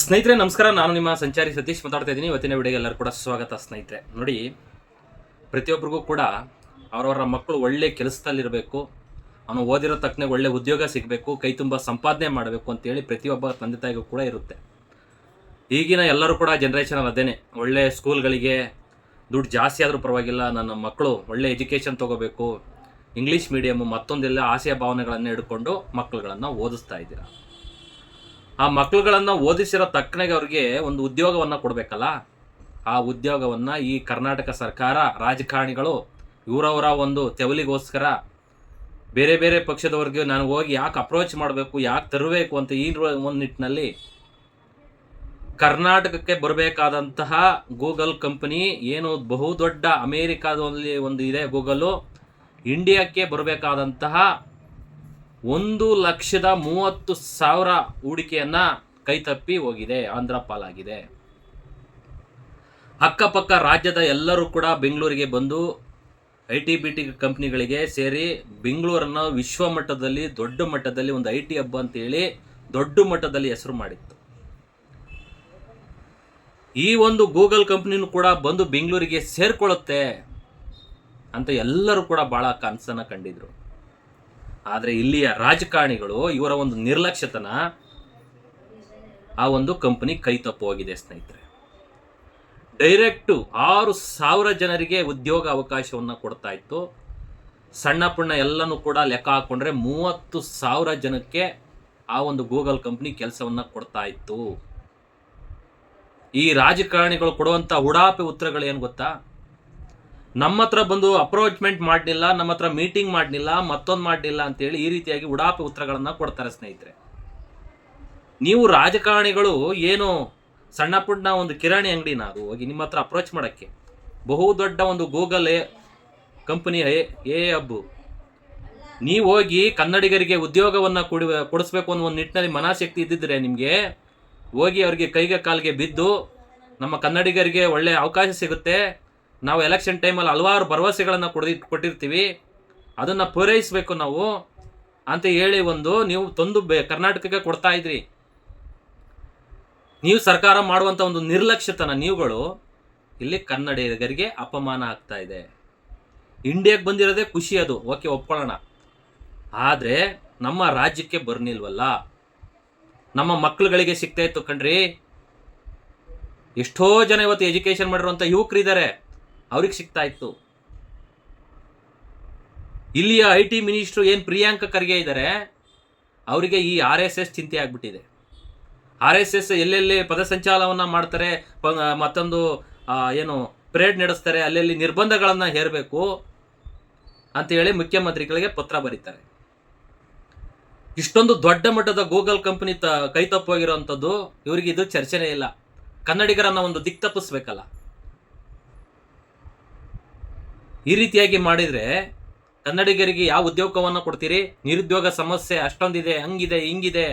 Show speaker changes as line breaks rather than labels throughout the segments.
ಸ್ನೇಹಿತರೆ, ನಮಸ್ಕಾರ. ನಾನು ನಿಮ್ಮ ಸಂಚಾರಿ ಸತೀಶ್ ಮಾತಾಡ್ತಾ ಇದ್ದೀನಿ. ಇವತ್ತಿನ ವಿಡಿಯೋಗೆ ಎಲ್ಲರೂ ಕೂಡ ಸ್ವಾಗತ ಸ್ನೇಹಿತರೆ. ನೋಡಿ, ಪ್ರತಿಯೊಬ್ಬರಿಗೂ ಕೂಡ ಅವರವರ ಮಕ್ಕಳು ಒಳ್ಳೆ ಕೆಲಸದಲ್ಲಿರಬೇಕು. ಅವನು ಓದಿರೋ ತಕ್ಕನೆ ಒಳ್ಳೆ ಉದ್ಯೋಗ ಸಿಗಬೇಕು, ಕೈ ತುಂಬ ಸಂಪಾದನೆ ಮಾಡಬೇಕು ಅಂತೇಳಿ ಪ್ರತಿಯೊಬ್ಬ ತಂದೆ ತಾಯಿಗೂ ಕೂಡ ಇರುತ್ತೆ. ಈಗಿನ ಎಲ್ಲರೂ ಕೂಡ ಜನ್ರೇಷನ್ ಅದೇನೆ. ಒಳ್ಳೆ ಸ್ಕೂಲ್ಗಳಿಗೆ ದುಡ್ಡು ಜಾಸ್ತಿ ಆದರೂ ಪರವಾಗಿಲ್ಲ. ನನ್ನ ಮಕ್ಕಳು ಒಳ್ಳೆ ಎಜುಕೇಷನ್ ತೊಗೋಬೇಕು. ಇಂಗ್ಲೀಷ್ ಮೀಡಿಯಮ್ಮು ಮತ್ತೊಂದೆಲ್ಲ ಆಸೆಯ ಭಾವನೆಗಳನ್ನು ಹಿಡ್ಕೊಂಡು ಮಕ್ಕಳುಗಳನ್ನು ಓದಿಸ್ತಾ ಇದ್ದೀರಾ. ಆ ಮಕ್ಕಳುಗಳನ್ನು ಓದಿಸಿರೋ ತಕ್ಕನೆಗೆ ಅವ್ರಿಗೆ ಒಂದು ಉದ್ಯೋಗವನ್ನು ಕೊಡಬೇಕಲ್ಲ? ಆ ಉದ್ಯೋಗವನ್ನು ಈ ಕರ್ನಾಟಕ ಸರ್ಕಾರ, ರಾಜಕಾರಣಿಗಳು ಇವರವರ ಒಂದು ತೆವಲಿಗೋಸ್ಕರ ಬೇರೆ ಬೇರೆ ಪಕ್ಷದವ್ರಿಗೆ ನಾನು ಹೋಗಿ ಯಾಕೆ ಅಪ್ರೋಚ್ ಮಾಡಬೇಕು, ಯಾಕೆ ತರಬೇಕು ಅಂತ ಈ ಒಂದು ನಿಟ್ಟಿನಲ್ಲಿ ಕರ್ನಾಟಕಕ್ಕೆ ಬರಬೇಕಾದಂತಹ ಗೂಗಲ್ ಕಂಪನಿ ಏನು ಬಹುದೊಡ್ಡ ಅಮೇರಿಕಾದಲ್ಲಿ ಒಂದು ಇದೆ ಗೂಗಲು ಇಂಡಿಯಾಕ್ಕೆ ಬರಬೇಕಾದಂತಹ ಒಂದು ಲಕ್ಷದ ಮೂವತ್ತು ಸಾವಿರ ಹೂಡಿಕೆಯನ್ನ ಕೈತಪ್ಪಿ ಹೋಗಿದೆ ಆಂಧ್ರ ಪಾಲಾಗಿದೆ ಅಕ್ಕಪಕ್ಕ ರಾಜ್ಯದ ಎಲ್ಲರೂ ಕೂಡ ಬೆಂಗಳೂರಿಗೆ ಬಂದು ಐ ಟಿ ಬಿ ಟಿ ಕಂಪ್ನಿಗಳಿಗೆ ಸೇರಿ ಬೆಂಗಳೂರನ್ನು ವಿಶ್ವ ಮಟ್ಟದಲ್ಲಿ, ದೊಡ್ಡ ಮಟ್ಟದಲ್ಲಿ, ಒಂದು ಐ ಟಿ ಹಬ್ಬ ಅಂತೇಳಿ ದೊಡ್ಡ ಮಟ್ಟದಲ್ಲಿ ಹೆಸರು ಮಾಡಿತ್ತು. ಈ ಒಂದು ಗೂಗಲ್ ಕಂಪ್ನಿನೂ ಕೂಡ ಬಂದು ಬೆಂಗಳೂರಿಗೆ ಸೇರ್ಕೊಳ್ಳುತ್ತೆ ಅಂತ ಎಲ್ಲರೂ ಕೂಡ ಭಾಳ ಕನಸನ್ನು ಕಂಡಿದ್ರು. ಆದರೆ ಇಲ್ಲಿಯ ರಾಜಕಾರಣಿಗಳು ಇವರ ಒಂದು ನಿರ್ಲಕ್ಷ್ಯತನ ಆ ಒಂದು ಕಂಪನಿ ಕೈ ಸ್ನೇಹಿತರೆ. ಡೈರೆಕ್ಟು ಆರು ಸಾವಿರ ಜನರಿಗೆ ಉದ್ಯೋಗ ಅವಕಾಶವನ್ನು ಕೊಡ್ತಾ ಇತ್ತು. ಸಣ್ಣ ಪುಣ್ಣ ಎಲ್ಲನೂ ಕೂಡ ಲೆಕ್ಕ ಹಾಕೊಂಡ್ರೆ ಮೂವತ್ತು ಸಾವಿರ ಜನಕ್ಕೆ ಆ ಒಂದು ಗೂಗಲ್ ಕಂಪ್ನಿ ಕೆಲಸವನ್ನು ಕೊಡ್ತಾ ಇತ್ತು. ಈ ರಾಜಕಾರಣಿಗಳು ಕೊಡುವಂಥ ಉಡಾಪೆ ಉತ್ತರಗಳು ಏನು ಗೊತ್ತಾ? ನಮ್ಮ ಹತ್ರ ಬಂದು ಅಪ್ರೋಚ್ಮೆಂಟ್ ಮಾಡಲಿಲ್ಲ ನಮ್ಮ ಹತ್ರ ಮೀಟಿಂಗ್ ಮಾಡಲಿಲ್ಲ, ಮತ್ತೊಂದು ಮಾಡಲಿಲ್ಲ ಅಂತೇಳಿ ಈ ರೀತಿಯಾಗಿ ಉಡಾಪಿ ಉತ್ತರಗಳನ್ನು ಕೊಡ್ತಾರೆ ಸ್ನೇಹಿತರೆ. ನೀವು ರಾಜಕಾರಣಿಗಳು ಏನು ಸಣ್ಣ ಪುಟ್ಟ ಒಂದು ಕಿರಾಣಿ ಅಂಗಡಿನ ಅದು ಹೋಗಿ ನಿಮ್ಮ ಹತ್ರ ಅಪ್ರೋಚ್ ಮಾಡೋಕ್ಕೆ. ಬಹು ದೊಡ್ಡ ಒಂದು ಗೂಗಲ್ ಕಂಪನಿ ಎ ಹಬ್ಬು ನೀವು ಹೋಗಿ ಕನ್ನಡಿಗರಿಗೆ ಉದ್ಯೋಗವನ್ನು ಕೊಡಿ ಕೊಡಿಸ್ಬೇಕು ಅನ್ನೋ ಒಂದು ನಿಟ್ಟಿನಲ್ಲಿ ಮನಾಶಕ್ತಿ ಇದ್ದಿದ್ರೆ ನಿಮಗೆ ಹೋಗಿ ಅವರಿಗೆ ಕೈಗೆ ಕಾಲಿಗೆ ಬಿದ್ದು ನಮ್ಮ ಕನ್ನಡಿಗರಿಗೆ ಒಳ್ಳೆಯ ಅವಕಾಶ ಸಿಗುತ್ತೆ. ನಾವು ಎಲೆಕ್ಷನ್ ಟೈಮಲ್ಲಿ ಹಲವಾರು ಭರವಸೆಗಳನ್ನು ಕೊಡಿ ಕೊಟ್ಟಿರ್ತೀವಿ. ಅದನ್ನು ಪೂರೈಸಬೇಕು ನಾವು. ಅಂತ ಹೇಳಿ ಒಂದು ನೀವು ತಂದು ಬೆ, ಕರ್ನಾಟಕಕ್ಕೆ ಕೊಡ್ತಾ ಇದ್ರಿ. ನೀವು ಸರ್ಕಾರ ಮಾಡುವಂಥ ಒಂದು ನಿರ್ಲಕ್ಷ್ಯತನ ನೀವುಗಳು, ಇಲ್ಲಿ ಕನ್ನಡಿಗರಿಗೆ ಅಪಮಾನ ಆಗ್ತಾ ಇದೆ. ಇಂಡಿಯಾಗೆ ಬಂದಿರೋದೇ ಖುಷಿ ಅದು. ಓಕೆ, ಒಪ್ಕೊಳ್ಳೋಣ. ಆದರೆ ನಮ್ಮ ರಾಜ್ಯಕ್ಕೆ ಬರ್ನಿಲ್ವಲ್ಲ. ನಮ್ಮ ಮಕ್ಕಳುಗಳಿಗೆ ಸಿಗ್ತಾ ಇತ್ತು ಕಣ್ರಿ. ಎಷ್ಟೋ ಜನ ಇವತ್ತು ಎಜುಕೇಶನ್ ಮಾಡಿರುವಂಥ ಯುವಕರಿದ್ದಾರೆ. ಅವ್ರಿಗೆ ಸಿಗ್ತಾ ಇತ್ತು. ಇಲ್ಲಿಯ ಐ ಟಿ ಮಿನಿಸ್ಟ್ರು ಏನು ಪ್ರಿಯಾಂಕ ಖರ್ಗೆ ಇದ್ದಾರೆ ಅವರಿಗೆ ಈ ಆರ್ ಎಸ್ ಎಸ್ ಚಿಂತೆ ಆಗ್ಬಿಟ್ಟಿದೆ. ಆರ್ ಎಸ್ ಎಸ್ ಎಲ್ಲೆಲ್ಲಿ ಪದಸಂಚಾಲವನ್ನು ಮಾಡ್ತಾರೆ, ಪ- ಮತ್ತೊಂದು ಏನು, ಪರೇಡ್ ನಡೆಸ್ತಾರೆ, ಅಲ್ಲೆಲ್ಲಿ ನಿರ್ಬಂಧಗಳನ್ನು ಹೇರಬೇಕು ಅಂತೇಳಿ ಮುಖ್ಯಮಂತ್ರಿಗಳಿಗೆ ಪತ್ರ ಬರೀತಾರೆ. ಇಷ್ಟೊಂದು ದೊಡ್ಡ ಮಟ್ಟದ ಗೂಗಲ್ ಕಂಪನಿ ತ, ಕೈ ತಪ್ಪೋಗಿರೋವಂಥದ್ದು ಇವರಿಗೆ ಇದು ಚರ್ಚೆನೇ ಇಲ್ಲ. ಕನ್ನಡಿಗರನ್ನ ಒಂದು ದಿಕ್ ತಪ್ಪಿಸ್ಬೇಕಲ್ಲ ಈ ರೀತಿಯಾಗಿ ಮಾಡಿದ್ರೆ ಕನ್ನಡಿಗರಿಗೆ ಯಾವ ಉದ್ಯೋಗವನ್ನು ಕೊಡ್ತೀರಿ? ನಿರುದ್ಯೋಗ ಸಮಸ್ಯೆ ಅಷ್ಟೊಂದಿದೆ, ಹಂಗಿದೆ, ಹಿಂಗಿದೆ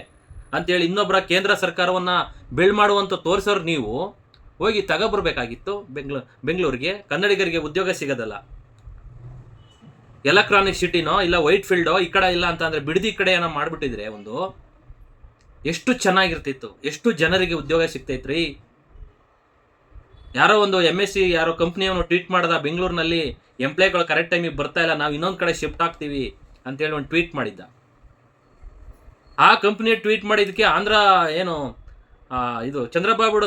ಅಂತೇಳಿ ಇನ್ನೊಬ್ಬರ ಕೇಂದ್ರ ಸರ್ಕಾರವನ್ನ ಬಿಲ್ಡ್ ಮಾಡುವಂತ ತೋರಿಸೋರು ನೀವು, ಹೋಗಿ ತಗೊಬರ್ಬೇಕಾಗಿತ್ತು. ಬೆಂಗ್ಳೂ, ಬೆಂಗಳೂರಿಗೆ ಕನ್ನಡಿಗರಿಗೆ ಉದ್ಯೋಗ ಸಿಗೋದಲ್ಲ. ಎಲೆಕ್ಟ್ರಾನಿಕ್ ಸಿಟಿನೋ ಇಲ್ಲ ವೈಟ್ ಫೀಲ್ಡೋ ಈ ಕಡೆ ಇಲ್ಲ ಅಂತಂದರೆ ಬಿಡದಿ ಕಡೆ ಏನೋ ಮಾಡ್ಬಿಟ್ಟಿದ್ರೆ ಒಂದು, ಎಷ್ಟು ಚೆನ್ನಾಗಿರ್ತಿತ್ತು, ಎಷ್ಟು ಜನರಿಗೆ ಉದ್ಯೋಗ ಸಿಗ್ತೈತ್ರಿ? ಯಾರೋ ಒಂದು ಎಂ ಎಸ್ ಸಿ ಯಾರೋ ಕಂಪ್ನಿಯವನು ಟ್ವೀಟ್ ಮಾಡ್ದ ಬೆಂಗಳೂರಿನಲ್ಲಿ ಎಂಪ್ಲಾಯ್ಗಳು ಕರೆಕ್ಟ್ ಟೈಮಿಗೆ ಬರ್ತಾ ಇಲ್ಲ, ನಾವು ಇನ್ನೊಂದು ಕಡೆ ಶಿಫ್ಟ್ ಆಗ್ತೀವಿ ಅಂತೇಳಿ ಒಂದು ಟ್ವೀಟ್ ಮಾಡಿದ್ದ. ಆ ಕಂಪ್ನಿ ಟ್ವೀಟ್ ಮಾಡಿದ್ದಕ್ಕೆ ಆಂಧ್ರ ಏನು ಇದು ಚಂದ್ರಬಾಬು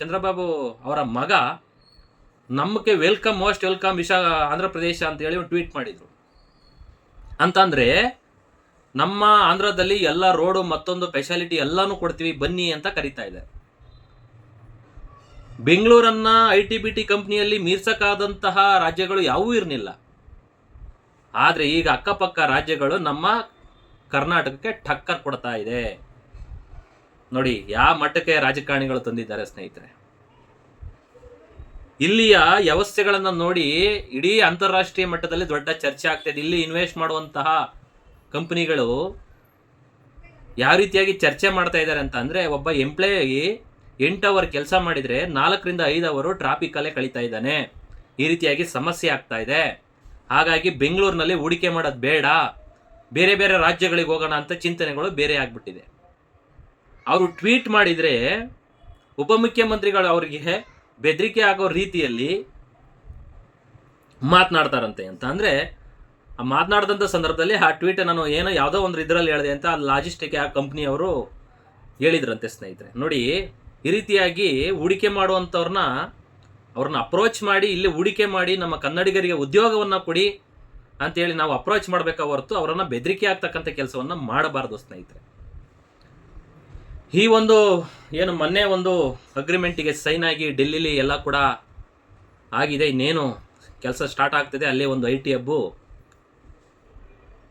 ಚಂದ್ರಬಾಬು ಅವರ ಮಗ ನಮಗೆ ವೆಲ್ಕಮ್ ಮೋಸ್ಟ್ ವೆಲ್ಕಮ್ ವಿಶಾ, ಆಂಧ್ರ ಪ್ರದೇಶ ಅಂತ ಹೇಳಿ ಒಂದು ಟ್ವೀಟ್ ಮಾಡಿದ್ರು. ಅಂತಂದ್ರೆ, ನಮ್ಮ ಆಂಧ್ರದಲ್ಲಿ ಎಲ್ಲ ರೋಡು ಮತ್ತೊಂದು ಸ್ಪೆಷಾಲಿಟಿ ಎಲ್ಲನೂ ಕೊಡ್ತೀವಿ, ಬನ್ನಿ ಅಂತ ಕರಿತಾ ಇದೆ ಬೆಂಗಳೂರನ್ನ ಐ ಟಿ ಬಿ ಟಿ ಕಂಪ್ನಿಯಲ್ಲಿ ಮೀರ್ಸಕ್ಕಾದಂತಹ ರಾಜ್ಯಗಳು ಯಾವೂ ಇರಲಿಲ್ಲ ಆದರೆ ಈಗ ಅಕ್ಕಪಕ್ಕ ರಾಜ್ಯಗಳು ನಮ್ಮ ಕರ್ನಾಟಕಕ್ಕೆ ಠಕ್ಕರ್ ಕೊಡ್ತಾ ಇದೆ. ನೋಡಿ, ಯಾವ ಮಟ್ಟಕ್ಕೆ ರಾಜಕಾರಣಿಗಳು ತಂದಿದ್ದಾರೆ ಸ್ನೇಹಿತರೆ. ಇಲ್ಲಿಯ ವ್ಯವಸ್ಥೆಗಳನ್ನು ನೋಡಿ ಇಡೀ ಅಂತಾರಾಷ್ಟ್ರೀಯ ಮಟ್ಟದಲ್ಲಿ ದೊಡ್ಡ ಚರ್ಚೆ ಆಗ್ತಿದೆ ಇಲ್ಲಿ ಇನ್ವೆಸ್ಟ್ ಮಾಡುವಂತಹ ಕಂಪನಿಗಳು ಯಾವ ರೀತಿಯಾಗಿ ಚರ್ಚೆ ಮಾಡ್ತಾ ಇದ್ದಾರೆ ಅಂತ ಅಂದರೆ ಒಬ್ಬ ಎಂಪ್ಲಾಯಿ ಎಂಟು ಅವರ್ ಕೆಲಸ ಮಾಡಿದರೆ ನಾಲ್ಕರಿಂದ ಐದು ಅವರು ಟ್ರಾಫಿಕಲ್ಲೇ ಕಳೀತಾ ಇದ್ದಾನೆ. ಈ ರೀತಿಯಾಗಿ ಸಮಸ್ಯೆ ಆಗ್ತಾ ಇದೆ. ಹಾಗಾಗಿ ಬೆಂಗಳೂರಿನಲ್ಲಿ ಹೂಡಿಕೆ ಮಾಡೋದು ಬೇಡ. ಬೇರೆ ಬೇರೆ ರಾಜ್ಯಗಳಿಗೆ ಹೋಗೋಣ ಅಂತ ಚಿಂತನೆಗಳು ಬೇರೆ ಆಗ್ಬಿಟ್ಟಿದೆ. ಅವರು ಟ್ವೀಟ್ ಮಾಡಿದರೆ ಉಪಮುಖ್ಯಮಂತ್ರಿಗಳು ಅವರಿಗೆ ಬೆದರಿಕೆ ಆಗೋ ರೀತಿಯಲ್ಲಿ ಮಾತನಾಡ್ತಾರಂತೆ ಅಂತ. ಅಂದರೆ ಆ ಮಾತನಾಡಿದಂಥ ಸಂದರ್ಭದಲ್ಲಿ ಆ ಟ್ವೀಟ್ ನಾನು ಏನೋ ಯಾವುದೋ ಒಂದು ಇದರಲ್ಲಿ ಹೇಳಿದೆ ಅಂತ ಲಾಜಿಸ್ಟಿಕ್ ಆ ಕಂಪ್ನಿಯವರು ಹೇಳಿದ್ರಂತೆ ಸ್ನೇಹಿತರೆ. ನೋಡಿ ಈ ರೀತಿಯಾಗಿ ಹೂಡಿಕೆ ಮಾಡುವಂಥವ್ರನ್ನ ಅವ್ರನ್ನ ಅಪ್ರೋಚ್ ಮಾಡಿ, ಇಲ್ಲಿ ಹೂಡಿಕೆ ಮಾಡಿ, ನಮ್ಮ ಕನ್ನಡಿಗರಿಗೆ ಉದ್ಯೋಗವನ್ನು ಕೊಡಿ ಅಂತೇಳಿ ನಾವು ಅಪ್ರೋಚ್ ಮಾಡಬೇಕಾ ಹೊರತು ಅವರನ್ನು ಬೆದರಿಕೆ ಆಗ್ತಕ್ಕಂಥ ಕೆಲಸವನ್ನು ಮಾಡಬಾರ್ದು ಸ್ನೇಹಿತರೆ. ಈ ಒಂದು ಏನು ಮೊನ್ನೆ ಒಂದು ಅಗ್ರಿಮೆಂಟಿಗೆ ಸೈನ್ ಆಗಿ ಡೆಲ್ಲಿಲಿ ಎಲ್ಲ ಕೂಡ ಆಗಿದೆ. ಇನ್ನೇನು ಕೆಲಸ ಸ್ಟಾರ್ಟ್ ಆಗ್ತದೆ. ಅಲ್ಲೇ ಒಂದು ಐ ಟಿ ಹಬ್ಬು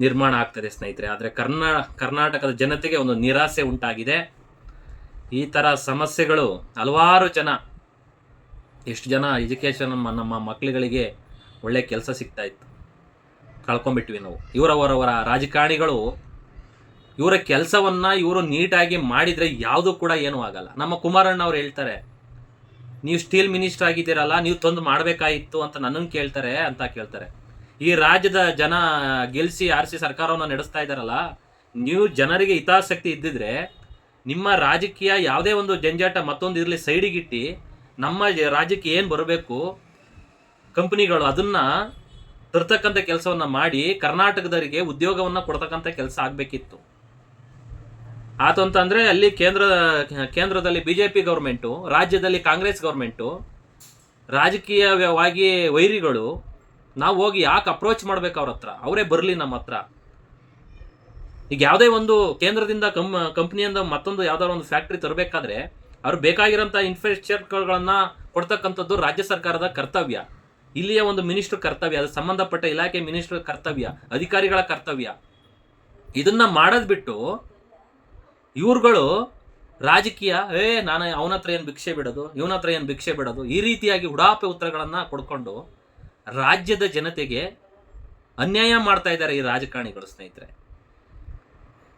ನಿರ್ಮಾಣ ಆಗ್ತದೆ ಸ್ನೇಹಿತರೆ. ಆದರೆ ಕರ್ನಾ, ಕರ್ನಾಟಕದ ಜನತೆಗೆ ಒಂದು ನಿರಾಸೆ ಉಂಟಾಗಿದೆ. ಈ ಥರ ಸಮಸ್ಯೆಗಳು ಹಲವಾರು ಜನ, ಎಷ್ಟು ಜನ ಎಜುಕೇಷನ್ ನಮ್ಮ ಮಕ್ಕಳುಗಳಿಗೆ ಒಳ್ಳೆ ಕೆಲಸ ಸಿಗ್ತಾ ಇತ್ತು. ಕಳ್ಕೊಂಡ್ಬಿಟ್ವಿ ನಾವು. ಇವರವರವರ ರಾಜಕಾರಣಿಗಳು, ಇವರ ಕೆಲಸವನ್ನ ಇವರು ನೀಟಾಗಿ ಮಾಡಿದ್ರೆ ಯಾವುದು ಕೂಡ ಏನೂ ಆಗಲ್ಲ. ನಮ್ಮ ಕುಮಾರಣ್ಣ ಅವ್ರು ಹೇಳ್ತಾರೆ, ನೀವು ಸ್ಟೀಲ್ ಮಿನಿಸ್ಟರ್ ಆಗಿದ್ದೀರಲ್ಲ, ನೀವು ತಂದು ಮಾಡಬೇಕಾಗಿತ್ತು ಅಂತ ನನ್ನನ್ನು ಕೇಳ್ತಾರೆ ಅಂತ ಕೇಳ್ತಾರೆ. ಈ ರಾಜ್ಯದ ಜನ ಗೆಲ್ಸಿ, ಆರಿಸಿ ಸರ್ಕಾರವನ್ನು ನಡೆಸ್ತಾ ಇದ್ದಾರಲ್ಲ, ನೀವು ಜನರಿಗೆ ಹಿತಾಸಕ್ತಿ ಇದ್ದಿದ್ರೆ ನಿಮ್ಮ ರಾಜಕೀಯ ಯಾವುದೇ ಒಂದು ಜಂಜಾಟ ಮತ್ತೊಂದು ಇರಲಿ ಸೈಡಿಗಿಟ್ಟು ನಮ್ಮ ರಾಜ್ಯಕ್ಕೆ ಏನು ಬರಬೇಕು, ಕಂಪ್ನಿಗಳು ಅದನ್ನ ತರ್ತಕ್ಕಂಥ ಕೆಲಸವನ್ನು ಮಾಡಿ ಕರ್ನಾಟಕದವರಿಗೆ ಉದ್ಯೋಗವನ್ನು ಕೊಡ್ತಕ್ಕಂಥ ಕೆಲಸ ಆಗಬೇಕಿತ್ತು. ಆತು ಅಂತಂದರೆ ಅಲ್ಲಿ ಕೇಂದ್ರ, ಕೇಂದ್ರದಲ್ಲಿ ಬಿ ಜೆ ಪಿ ಗೌರ್ಮೆಂಟು, ರಾಜ್ಯದಲ್ಲಿ ಕಾಂಗ್ರೆಸ್ ಗೌರ್ಮೆಂಟು, ರಾಜಕೀಯವಾಗಿ ವೈರಿಗಳು, ನಾವು ಹೋಗಿ ಯಾಕೆ ಅಪ್ರೋಚ್ ಮಾಡ್ಬೇಕು ಅವ್ರ ಹತ್ರ ಅವರೇ ಬರಲಿ ನಮ್ಮ ಹತ್ರ ಈಗ ಯಾವುದೇ ಒಂದು ಕೇಂದ್ರದಿಂದ ಕಂ ಕಂಪ್ನಿಯಿಂದ ಮತ್ತೊಂದು ಯಾವ್ದಾದ್ರು ಒಂದು ಫ್ಯಾಕ್ಟ್ರಿ ತರಬೇಕಾದ್ರೆ ಅವ್ರು ಬೇಕಾಗಿರೋಂಥ ಇನ್ಫ್ರಾಸ್ಟ್ರಕ್ಚರ್ಗಳನ್ನ ಕೊಡ್ತಕ್ಕಂಥದ್ದು ರಾಜ್ಯ ಸರ್ಕಾರದ ಕರ್ತವ್ಯ. ಇಲ್ಲಿಯ ಒಂದು ಮಿನಿಸ್ಟರ್ ಕರ್ತವ್ಯ, ಅದು ಸಂಬಂಧಪಟ್ಟ ಇಲಾಖೆ ಮಿನಿಸ್ಟರ್ ಕರ್ತವ್ಯ, ಅಧಿಕಾರಿಗಳ ಕರ್ತವ್ಯ. ಇದನ್ನ ಮಾಡೋದ್ ಬಿಟ್ಟು ಇವ್ರುಗಳು ರಾಜಕೀಯ, ಏ, ನಾನು ಅವನ ಹತ್ರ ಏನು ಭಿಕ್ಷೆ ಬಿಡೋದು, ಇವನ ಹತ್ರ ಏನು ಭಿಕ್ಷೆ ಬಿಡೋದು, ಈ ರೀತಿಯಾಗಿ ಉಡಾಪೆ ಉತ್ತರಗಳನ್ನ ಕೊಡ್ಕೊಂಡು ರಾಜ್ಯದ ಜನತೆಗೆ ಅನ್ಯಾಯ ಮಾಡ್ತಾ ಇದ್ದಾರೆ ಈ ರಾಜಕಾರಣಿಗಳು ಸ್ನೇಹಿತರೆ.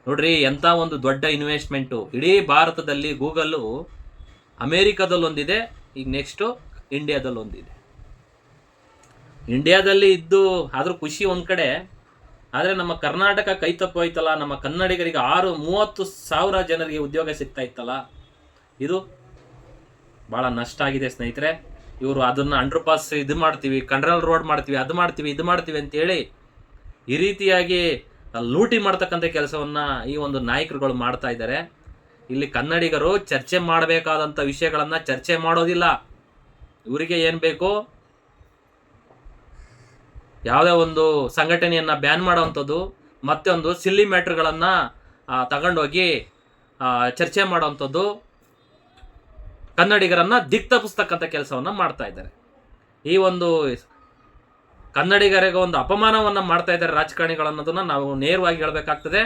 ನೋಡ್ರಿ ಎಂಥ ಒಂದು ದೊಡ್ಡ ಇನ್ವೆಸ್ಟ್ಮೆಂಟು ಇಡೀ ಭಾರತದಲ್ಲಿ ಗೂಗಲ್ಲು ಅಮೇರಿಕಾದಲ್ಲಿ ಒಂದಿದೆ ಈಗ ನೆಕ್ಸ್ಟು ಇಂಡಿಯಾದಲ್ಲಿ ಒಂದಿದೆ ಇಂಡಿಯಾದಲ್ಲಿ ಇದ್ದು ಆದರೂ ಖುಷಿ ಒಂದು ಕಡೆ, ಆದರೆ ನಮ್ಮ ಕರ್ನಾಟಕ ಕೈ ತಪ್ಪೋಯ್ತಲ್ಲ ನಮ್ಮ ಕನ್ನಡಿಗರಿಗೆ ಆರು, ಮೂವತ್ತು ಸಾವಿರ ಜನರಿಗೆ ಉದ್ಯೋಗ ಸಿಗ್ತಾ ಇತ್ತಲ್ಲ, ಇದು ಭಾಳ ನಷ್ಟ ಆಗಿದೆ ಸ್ನೇಹಿತರೆ. ಇವರು ಅದನ್ನ ಅಂಡರ್ ಪಾಸ್ ಇದು ಮಾಡ್ತೀವಿ ಕಂಡ್ರಲ್ ರೋಡ್ ಮಾಡ್ತೀವಿ, ಅದು ಮಾಡ್ತೀವಿ, ಇದು ಮಾಡ್ತೀವಿ ಅಂತೇಳಿ ಈ ರೀತಿಯಾಗಿ ಲೂಟಿ ಮಾಡ್ತಕ್ಕಂಥ ಕೆಲಸವನ್ನ ಈ ಒಂದು ನಾಯಕರುಗಳು ಮಾಡ್ತಾ ಇದ್ದಾರೆ. ಇಲ್ಲಿ ಕನ್ನಡಿಗರು ಚರ್ಚೆ ಮಾಡಬೇಕಾದಂಥ ವಿಷಯಗಳನ್ನ ಚರ್ಚೆ ಮಾಡೋದಿಲ್ಲ. ಇವರಿಗೆ ಏನು ಬೇಕು? ಯಾವುದೇ ಒಂದು ಸಂಘಟನೆಯನ್ನ ಬ್ಯಾನ್ ಮಾಡೋವಂಥದ್ದು ಮತ್ತೆ ಒಂದು ಸಿಲ್ಲಿ ಮ್ಯಾಟ್ರ್ಗಳನ್ನು ತಗೊಂಡೋಗಿ ಚರ್ಚೆ ಮಾಡೋವಂಥದ್ದು ಕನ್ನಡಿಗರನ್ನ ದಿಕ್ತಪ್ಪಿಸ್ತಕ್ಕಂಥ ಕೆಲಸವನ್ನ ಮಾಡ್ತಾ ಇದ್ದಾರೆ. ಈ ಒಂದು ಕನ್ನಡಿಗರಿಗೆ ಒಂದು ಅಪಮಾನವನ್ನ ಮಾಡ್ತಾ ಇದ್ದಾರೆ ರಾಜಕಾರಣಿಗಳು ಅನ್ನೋದನ್ನ ನಾವು ನೇರವಾಗಿ ಹೇಳಬೇಕಾಗ್ತದೆ.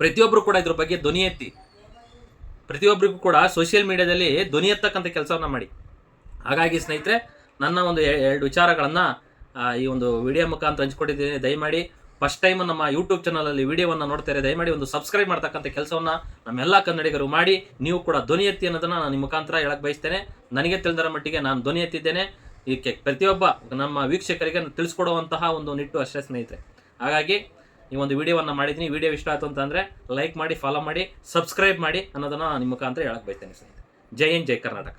ಪ್ರತಿಯೊಬ್ಬರು ಕೂಡ ಇದ್ರ ಬಗ್ಗೆ ಧ್ವನಿ ಎತ್ತಿ. ಪ್ರತಿಯೊಬ್ಬರಿಗೂ ಕೂಡ ಸೋಷಿಯಲ್ ಮೀಡಿಯಾದಲ್ಲಿ ಧ್ವನಿ ಎತ್ತಕ್ಕಂಥ ಕೆಲಸವನ್ನ ಮಾಡಿ. ಹಾಗಾಗಿ ಸ್ನೇಹಿತರೆ, ನನ್ನ ಒಂದು ಎರಡು ವಿಚಾರಗಳನ್ನ ಈ ಒಂದು ವಿಡಿಯೋ ಮುಖಾಂತರ ಹಂಚ್ಕೊಟ್ಟಿದ್ದೀನಿ ದಯಮಾಡಿ ಫಸ್ಟ್ ಟೈಮ್ ನಮ್ಮ ಯೂಟ್ಯೂಬ್ ಚಾನಲಲ್ಲಿ ವಿಡಿಯೋವನ್ನು ನೋಡ್ತಾರೆ ದಯಮಾಡಿ ಒಂದು ಸಬ್ಸ್ಕ್ರೈಬ್ ಮಾಡ್ತಕ್ಕಂಥ ಕೆಲಸವನ್ನ ನಮ್ಮೆಲ್ಲ ಕನ್ನಡಿಗರು ಮಾಡಿ. ನೀವು ಕೂಡ ಧ್ವನಿ ಎತ್ತಿ ಅನ್ನೋದನ್ನ ನಾನು ನಿಮ್ಮ ಮುಖಾಂತರ ಹೇಳಕ್ಕೆ ಬಯಸ್ತೇನೆ. ನನಗೆ ತಿಳಿದರ ಮಟ್ಟಿಗೆ ನಾನು ಧ್ವನಿ ಎತ್ತಿದ್ದೇನೆ. ಈ ಕೆ- ಪ್ರತಿಯೊಬ್ಬ ನಮ್ಮ ವೀಕ್ಷಕರಿಗೆ ತಿಳಿಸ್ಕೊಡುವಂತಹ ಒಂದು ನಿಟ್ಟು ಅಷ್ಟೇ ಸ್ನೇಹಿತರೆ. ಹಾಗಾಗಿ ಈ ಒಂದು ವಿಡಿಯೋವನ್ನು ಮಾಡಿದ್ದೀನಿ. ವಿಡಿಯೋ ಇಷ್ಟ ಆಯ್ತು ಅಂತಂದ್ರೆ ಲೈಕ್ ಮಾಡಿ ಫಾಲೋ ಮಾಡಿ ಸಬ್ಸ್ಕ್ರೈಬ್ ಮಾಡಿ ಅನ್ನೋದನ್ನು ನಿಮ್ಮ ಮುಖಾಂತರ ಹೇಳಕ್ಕೆ ಬಯಸ್ತೇನೆ ಸ್ನೇಹಿತರೆ. ಜೈ ಹಿಂದ್, ಜೈ ಕರ್ನಾಟಕ.